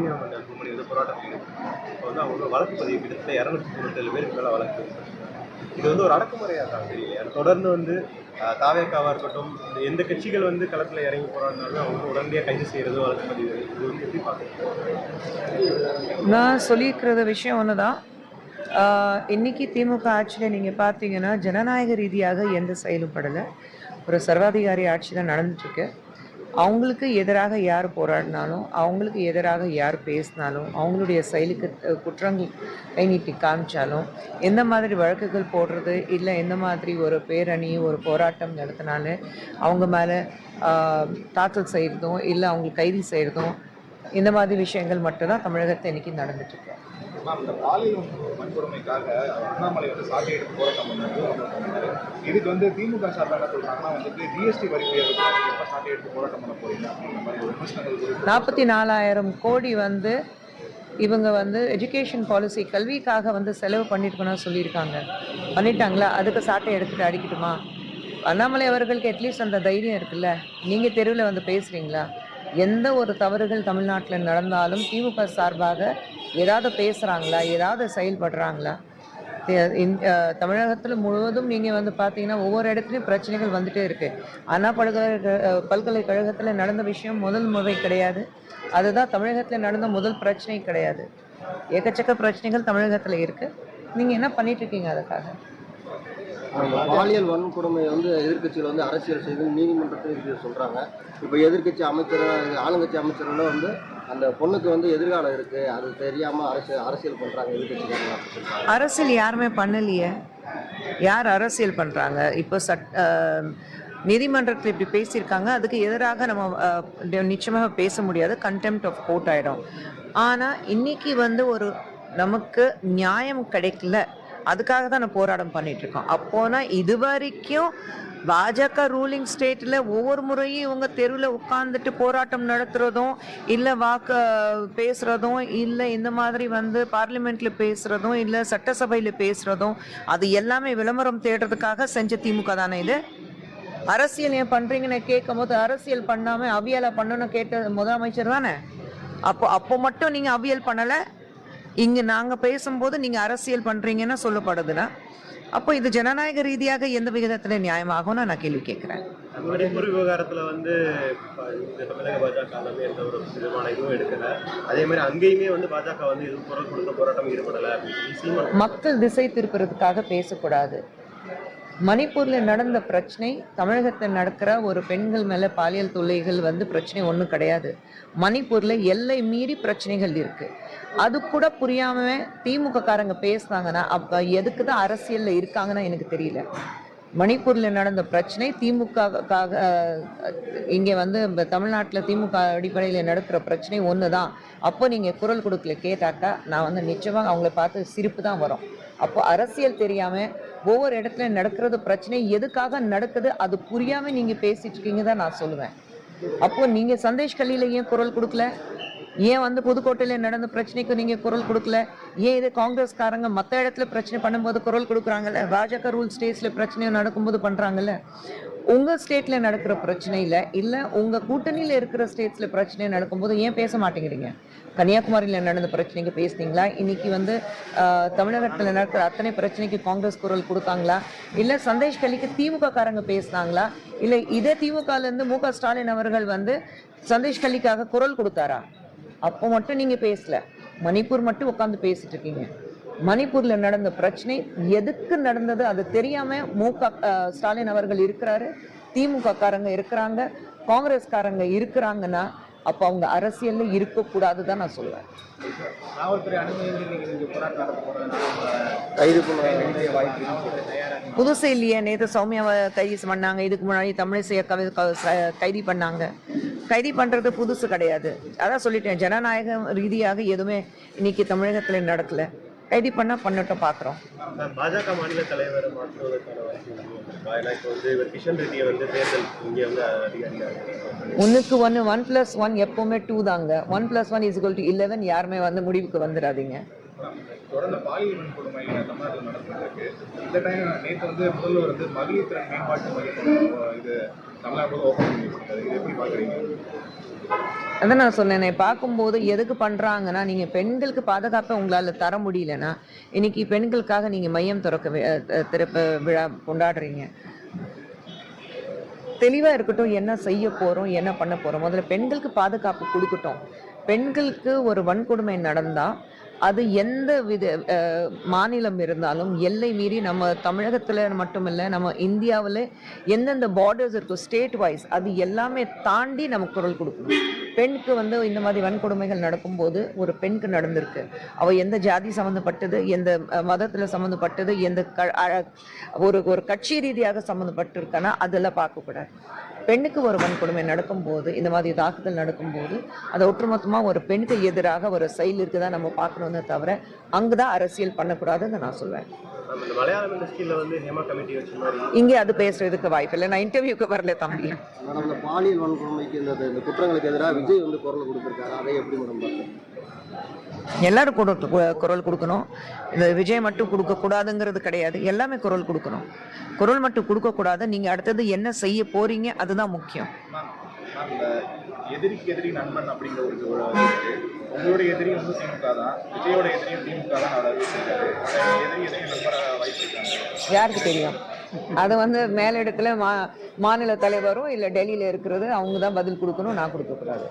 சௌமியா வந்து அன்புமணி வந்து போராட்டம் இப்போ வந்து அவங்க வழக்கு பதிவு கிட்டத்தட்ட இரநூத்தி தொண்ணூத்தேழு பேருக்கு மேலே வழக்கு இது வந்து ஒரு அடக்குமுறையாக தான் தெரியல. தொடர்ந்து வந்து தாவேக்காவாக இருக்கட்டும் எந்த கட்சிகள் வந்து களத்தில் இறங்கி போராடினாலும் அவங்க உடனடியாக கைது செய்கிறது வழக்கு பதிவு இது வந்து எப்படி பார்க்குறீங்க? நான் சொல்லியிருக்கிற விஷயம் ஒன்று தான் இன்னைக்கு திமுக ஆட்சியில் நீங்கள் பார்த்தீங்கன்னா ஜனநாயக ரீதியாக எந்த செயலும் படலை. ஒரு சர்வாதிகாரி ஆட்சி தான் நடந்துட்டுருக்கு அவங்களுக்கு எதிராக யார் போராடினாலும் அவங்களுக்கு எதிராக யார் பேசினாலும் அவங்களுடைய செயலுக்கு குற்றங்கள் கை நீட்டி காமிச்சாலும் எந்த மாதிரி வழக்குகள் போடுறது இல்லை எந்த மாதிரி ஒரு பேரணி ஒரு போராட்டம் நடத்தினாலும் அவங்க மேலே தாக்கல் செய்கிறதும் இல்லை அவங்க கைது செய்கிறதும் இந்த மாதிரி விஷயங்கள் மட்டும்தான் தமிழகத்தை இன்றைக்கி நடந்துட்டுருக்கு மேம் இந்த பாலியல் வன்கொடுமைக்காக அண்ணாமலை வந்து சாட்டை எடுத்து போராட்டம் பண்ணது பண்ணாரு. இதுக்கு வந்து திமுக சார்பில் என்ன சொல்றாங்கன்னா வந்துட்டு ஜிஎஸ்டி வரி உயர்வு எப்போ எப்ப சாட்டை எடுத்து போராட்டம் பண்ண போறீங்க அப்படிங்கிற மாதிரி ஒரு விமர்சனங்கள் நாற்பத்தி நாலாயிரம் கோடி வந்து இவங்க வந்து எஜுகேஷன் பாலிசி கல்விக்காக வந்து செலவு பண்ணிருக்கணும்னு சொல்லியிருக்காங்க. பண்ணிட்டாங்களா? அதுக்கு சாட்டை எடுத்துட்டு அடிக்கட்டுமா? அண்ணாமலை அவர்களுக்கு அட்லீஸ்ட் அந்த தைரியம் இருக்குல்ல. நீங்கள் தெருவில் வந்து பேசுகிறீங்களா எந்த ஒரு தவறுகள் தமிழ்நாட்டில் நடந்தாலும் திமுக சார்பாக ஏதாவது பேசுகிறாங்களா ஏதாவது செயல்படுறாங்களா? தமிழகத்தில் முழுவதும் நீங்கள் வந்து பார்த்தீங்கன்னா ஒவ்வொரு இடத்துலையும் பிரச்சனைகள் வந்துட்டே இருக்குது அண்ணா பல்கலை பல்கலைக்கழகத்தில் நடந்த விஷயம் முதல் முறை கிடையாது. அதுதான் தமிழகத்தில் நடந்த முதல் பிரச்சனை கிடையாது. எக்கச்சக்க பிரச்சனைகள் தமிழகத்தில் இருக்குது நீங்கள் என்ன பண்ணிகிட்ருக்கீங்க அதுக்காக? பாலியல் வன்கொடுமை வந்து எதிர்க்கட்சிகள் வந்து அரசியல் செய்து நீதிமன்றத்தில் சொல்கிறாங்க இப்போ எதிர்க்கட்சி அமைச்சர் ஆளுங்கட்சி அமைச்சர்கள் வந்து அந்த பொண்ணுக்கு வந்து எதிர்காலம் இருக்கு. அது தெரியாம அரசியல் அரசியல் பண்றாங்க எதிர்க்கட்சிக்காரங்க அரசியல் யாருமே பண்ணலையே. யார் அரசியல் பண்ணுறாங்க இப்போ சட் நீதிமன்றத்தில் இப்படி பேசியிருக்காங்க. அதுக்கு எதிராக நம்ம நிச்சயமாக பேச முடியாது. கண்டெம்ட் ஆஃப் கோர்ட் ஆகிடும் ஆனால் இன்னைக்கு வந்து ஒரு நமக்கு நியாயம் கிடைக்கல. அதுக்காக தான் நான் போராட்டம் பண்ணிட்டு இருக்கோம் அப்போனா இது வரைக்கும் பாஜக ரூலிங் ஸ்டேட்டில் ஒவ்வொரு முறையும் இவங்க தெருவில் உட்காந்துட்டு போராட்டம் நடத்துகிறதும் இல்லை வாக்கு பேசுகிறதும் இல்லை இந்த மாதிரி வந்து பார்லிமெண்ட்டில் பேசுகிறதும் இல்லை சட்டசபையில் பேசுகிறதும் அது எல்லாமே விளம்பரம் தேடுறதுக்காக செஞ்ச திமுக தானே இது? அரசியல் ஏன் பண்ணுறீங்கன்னு கேட்கும் போது அரசியல் பண்ணாமல் அவியலை பண்ணணும்னு கேட்ட முதலமைச்சர் தானே? அப்போ அப்போ மட்டும் நீங்கள் அவியல் பண்ணலை? இங்கே நாங்கள் பேசும்போது நீங்கள் அரசியல் பண்ணுறீங்கன்னு சொல்லப்படுதுன்னா அப்போ இது ஜனநாயக ரீதியாக எந்த விகிதத்தில் நியாயமாகும்னு நான் கேள்வி கேட்குறேன். மணிப்பூர் விவகாரத்தில் வந்து இப்ப இந்த தமிழக பாஜக எல்லாமே எந்த ஒரு விதமான இதுவும் எடுக்கல. அதே மாதிரி அங்கேயுமே வந்து பாஜக வந்து எதுவும் குரல் கொடுத்த போராட்டம் ஈடுபடலை அப்படின்னு சொல்லி சீமான் மக்கள் திசை திருப்புறதுக்காக பேசக்கூடாது. மணிப்பூரில் நடந்த பிரச்சனை தமிழகத்தில் நடக்கிற ஒரு பெண்கள் மேலே பாலியல் தொல்லைகள் வந்து பிரச்சனை ஒன்றும் கிடையாது. மணிப்பூரில் எல்லை மீறி பிரச்சனைகள் இருக்குது அது கூட புரியாம திமுக காரங்க பேசுனாங்கன்னா அப்போ எதுக்கு தான் அரசியலில் இருக்காங்கன்னா எனக்கு தெரியல. மணிப்பூரில் நடந்த பிரச்சனை திமுகக்காக இங்கே வந்து தமிழ்நாட்டில் திமுக அடிப்படையில் நடக்கிற பிரச்சனை ஒன்று தான் அப்போ நீங்கள் குரல் கொடுக்கல கேட்டாக்கா நான் வந்து நிச்சயமாக அவங்கள பார்த்து சிரிப்பு தான் வரும். அப்போ அரசியல் தெரியாமல் ஒவ்வொரு இடத்துல நடக்கிறது பிரச்சனை எதுக்காக நடக்குது அது புரியாமல் நீங்கள் பேசிட்டு இருக்கீங்க தான் நான் சொல்லுவேன். அப்போ நீங்கள் சந்தேஷ் கல்லியில் ஏன் குரல் கொடுக்கல? ஏன் வந்து புதுக்கோட்டையில் நடந்த பிரச்சனைக்கு நீங்கள் குரல் கொடுக்கல? ஏன் இது காங்கிரஸ்காரங்க மற்ற இடத்துல பிரச்சனை பண்ணும்போது குரல் கொடுக்குறாங்கல்ல? பாஜக ரூல் ஸ்டேஸில் பிரச்சனை நடக்கும்போது பண்ணுறாங்கல்ல உங்கள் ஸ்டேட்டில் நடக்கிற பிரச்சனையில் இல்லை உங்கள் கூட்டணியில் இருக்கிற ஸ்டேட்ஸில் பிரச்சனை நடக்கும்போது ஏன் பேச மாட்டேங்கிறீங்க? கன்னியாகுமரியில் நடந்த பிரச்சனைக்கு பேசுனீங்களா? இன்னைக்கு வந்து தமிழகத்தில் நடக்கிற அத்தனை பிரச்சனைக்கு காங்கிரஸ் குரல் கொடுத்தாங்களா? இல்லை சந்தேஷ் கலிக்கு திமுக காரங்க பேசுனாங்களா? இல்லை இதே திமுகலேருந்து மு க ஸ்டாலின் அவர்கள் வந்து சந்தேஷ் கலிக்காக குரல் கொடுத்தாரா? அப்போ மட்டும் நீங்கள் பேசல. மணிப்பூர் மட்டும் உட்காந்து பேசிட்டு இருக்கீங்க. மணிப்பூர்ல நடந்த பிரச்சனை எதுக்கு நடந்தது அது தெரியாம மு க ஸ்டாலின் அவர்கள் இருக்கிறாரு திமுக காரங்க இருக்கிறாங்க காங்கிரஸ்காரங்க இருக்கிறாங்கன்னா அப்போ அவங்க அரசியல்ல இருக்கக்கூடாது தான் நான் சொல்லுவேன் புதுசு இல்லையே நேற்று சௌமியாவை கைது பண்ணாங்க இதுக்கு முன்னாடி தமிழிசையை கவி க- ச- கைது பண்ணாங்க. கைது பண்ணுறது புதுசு கிடையாது. அதான் சொல்லிட்டேன் ஜனநாயக ரீதியாக எதுவுமே இன்னைக்கு தமிழகத்தில் நடக்கல. கைது பண்ணால் பண்ணட்டும் பார்க்குறோம் மேம், பாஜக மாநில தலைவர் ஒன்றுக்கு ஒன்று ஒன் ப்ளஸ் ஒன் எப்போவுமே டூ தாங்க. One plus one is two eleven யாருமே வந்து முடிவுக்கு வந்துடாதீங்க. தொடர்ந்து பாலியல் வன்கொடுமை தமிழ்நாட்டில் நடந்துட்டு இருக்கு இந்த டைம் நேற்று வந்து முதல்வர் வந்து மகளிர் திறன் மேம்பாட்டு மையத்தோட இது தமிழ்நாட்டில் ஓப்பன் பண்ணி வச்சிருக்காரு இது எப்படி பார்க்குறீங்க அதான் நான் சொன்னேனே பார்க்கும்போது எதுக்கு பண்றாங்கன்னா நீங்க பெண்களுக்கு பாதுகாப்பை உங்களால தர முடியலன்னா இன்னைக்கு பெண்களுக்காக நீங்க மையம் திறக்க திறப்பு விழா கொண்டாடுறீங்க. தெளிவா இருக்கட்டும் என்ன செய்ய போறோம் என்ன பண்ண போறோம். முதல்ல பெண்களுக்கு பாதுகாப்பு கொடுக்கட்டும். பெண்களுக்கு ஒரு வன்கொடுமை நடந்தா அது எந்த வித மாநிலம் இருந்தாலும் எல்லை மீறி நம்ம தமிழகத்தில் மட்டுமில்லை நம்ம இந்தியாவில் எந்தெந்த பார்டர்ஸ் இருக்கோ ஸ்டேட் வைஸ் அது எல்லாமே தாண்டி நம்ம குரல் கொடுக்கணும். பெண்ணுக்கு வந்து இந்த மாதிரி வன்கொடுமைகள் நடக்கும்போது ஒரு பெண்ணுக்கு நடந்திருக்கு. அவள் எந்த ஜாதி சம்மந்தப்பட்டது எந்த மதத்தில் சம்மந்தப்பட்டது எந்த க- அ- ஒரு ஒரு கட்சி ரீதியாக சம்மந்தப்பட்டிருக்கானா அதெல்லாம் பார்க்கக்கூடாது பெண்ணுக்கு ஒரு வன்கொடுமை நடக்கும்போது இந்த மாதிரி தாக்குதல் நடக்கும்போது அதை ஒட்டுமொத்தமாக ஒரு பெண்ணுக்கு எதிராக ஒரு செயல் இருக்குதான் நம்ம பார்க்கணும்னு தவிர அங்குதான் அரசியல் பண்ணக்கூடாதுன்னு நான் சொல்வேன். மலையாளம் இண்டஸ்ட்ரியில வந்து ஹேமா கமிட்டி வச்ச மாதிரி இங்கே அது பேசுறதுக்கு வாய்ப்பு இல்லை. நான் இன்டர்வியூக்கு வரல தம்பி. மேடம் இந்த பாலியல் வன்கொடுமைக்கு இந்த இந்த குற்றங்களுக்கு எதிராக விஜய் வந்து குரல் கொடுத்துருக்காரு. அதை எப்படி மேடம் எல்லாரும் குரல் கொடுக்கணும். இந்த விஜய் மட்டும் கொடுக்க கூடாதுங்கிறது கிடையாது. எல்லாமே குரல் கொடுக்கணும். குரல் மட்டும் கொடுக்க கூடாது. நீங்க அடுத்தது என்ன செய்ய போறீங்க அதுதான் முக்கியம். எதிரிக்கு எதிரி நண்பன் அப்படிங்கிற ஒரு ஒரு இது எதிரி வந்து திமுக தான் விஜயோட எதிரியும் திமுக தான் அவர் அறிவிச்சிருக்காரு எதிரி எதிரி நண்பராக வாய்ப்பு இருக்காங்க யாருக்கு தெரியும்? அது வந்து மேலிடத்துல மா மாநில தலைவரும் இல்லை டெல்லியில் இருக்கிறது அவங்க தான் பதில் கொடுக்கணும் நான் கொடுக்கக்கூடாது.